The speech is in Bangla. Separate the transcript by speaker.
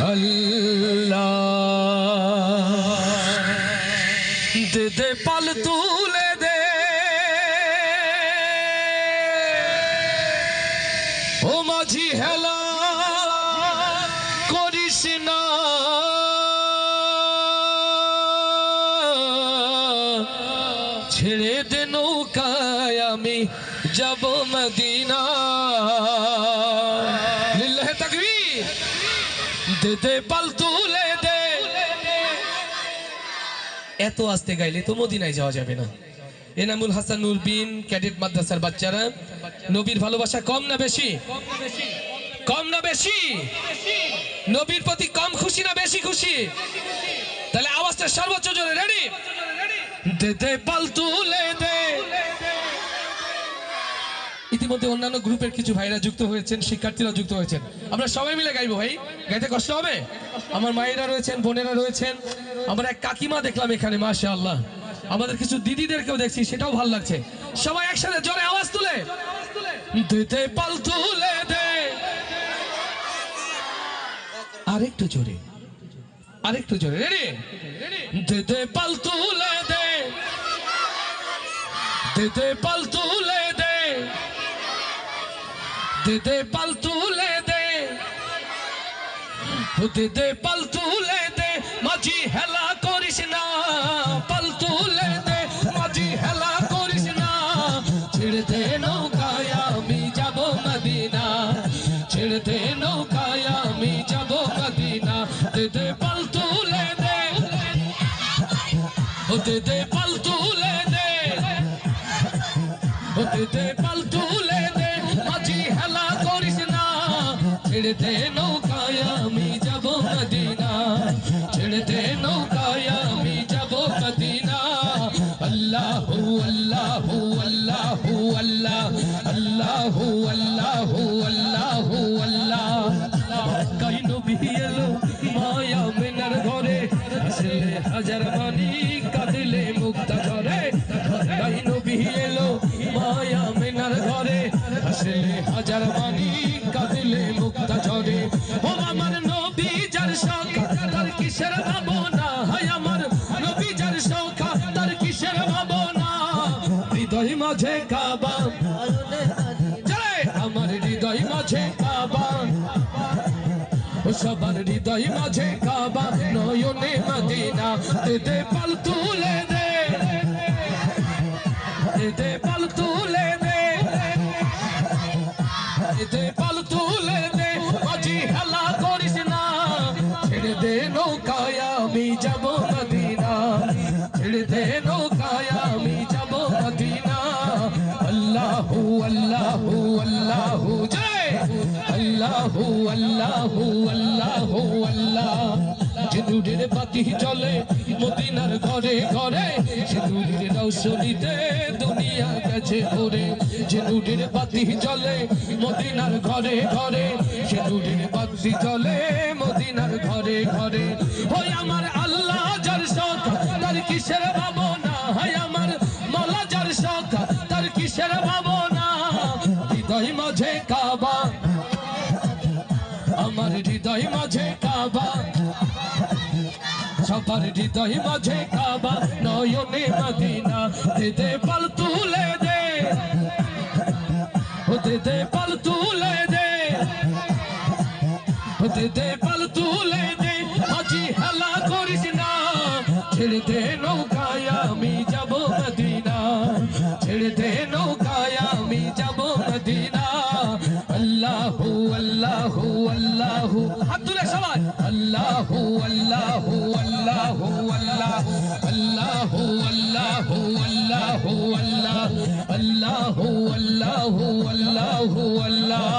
Speaker 1: हले पल तूली हला ছেড়ে দে নৌকায় আমি যাব মদিনা। লিল্লাহে তাকবীর। দে দে পাল তুলে দে। এত আস্তে গাইলে তো মদিনায় যাওয়া যাবে না। এনামুল হাসান নুরবিন ক্যাডেট মাদ্রাসার বাচ্চারা, নবীর ভালোবাসা কম না বেশি? কম না বেশি? নবীর প্রতি কম খুশি না বেশি খুশি? তাহলে আওয়াজটা সর্বোচ্চ জোরে রেডি দে দে দে। ইতিমধ্যে অন্যান্য গ্রুপের কিছু ভাইরা যুক্ত হয়েছেন শিক্ষার্থীরা যুক্ত হয়েছেন। আমরা সবাই মিলে গাইবো ভাই। গাইতে কষ্ট হবে? আমার মায়েরা রয়েছেন, বোনেরা রয়েছেন। আমার এক কাকিমা দেখলাম এখানে আল্লাহ আমাদের কিছু দিদিদেরকেও দেখছি, সেটাও ভালো লাগছে। সবাই একসাথে জোরে আওয়াজ তুলে। পাল তুলে দে। আরেকটু জোরে। আরেকটু জোরে, রেডি? পাল তুলে দে। দিতে পাল তুলে দে। দে দে পাল তুলে দে। ও দে দে পাল তুলে দে। মাঝি হেলা করিস না, পাল তুলে দে। মাঝি হেলা করিস না, ছেড়ে দে নৌকায় আমি যাব মদিনা। ছেড়ে দে নৌকায় আমি যাব মদিনা। দে দে পাল তুলে দে। ও দে দে পাল দে পাল তুলে দে, মাঝি হেলা করিস না। ছেড়ে দে নৌকায় আমি যাব মদিনা। ছেড়ে দে নৌকায় আমি যাব মদিনা। আল্লাহু আল্লাহু আল্লাহু, আল্লাহ। আল্লাহু আল্লাহু আল্লাহু, আল্লাহ। কাই নবী এলো মায়া মেনার ঘরে। আসলে হাজার কিসের ভাবনা? হায় আমার নবী যার শখ তার কিসের ভাবনা? হৃদয় মাঝে কাবা। আমার হৃদয় মাঝে কাবা। সবার হৃদয় মাঝে কাবা, নয়নে মদিনা দে পাল তুলে দে। আমি যাব মদিনা। আল্লাহু আল্লাহু আল্লাহু, জয়। আল্লাহু আল্লাহু আল্লাহু, আল্লাহ। সিঁদুরের বাতি চলে মদিনার ঘরে ঘরে। সিঁদুরের রৌশনীতে দুনিয়া গেছে ঘুরে সিঁদুরের বাতি চলে মদিনার ঘরে ঘরে। সিঁদুরের বাতি চলে মদিনার ঘরে ঘরে। হয় আমার কিসের ভাবনা, হৃদয় মাঝে কাবা। আমার হৃদয় মাঝে কাবা। সবার হৃদয় মাঝে কাবা। নয়নে মদিনা দে দে পাল তুলে দে। ও দে দে পাল তুলে দে। ও দে দে পাল তুলে দে। আজি হেলা করিস না। ছেড়ে দে নৌকায় আমি যাব মদিনা সবাই আল্লাহু আল্লাহু আল্লাহু আল্লাহ আল্লাহু আল্লাহু আল্লাহু আল্লাহ আল্লাহু আল্লাহু আল্লাহু আল্লাহ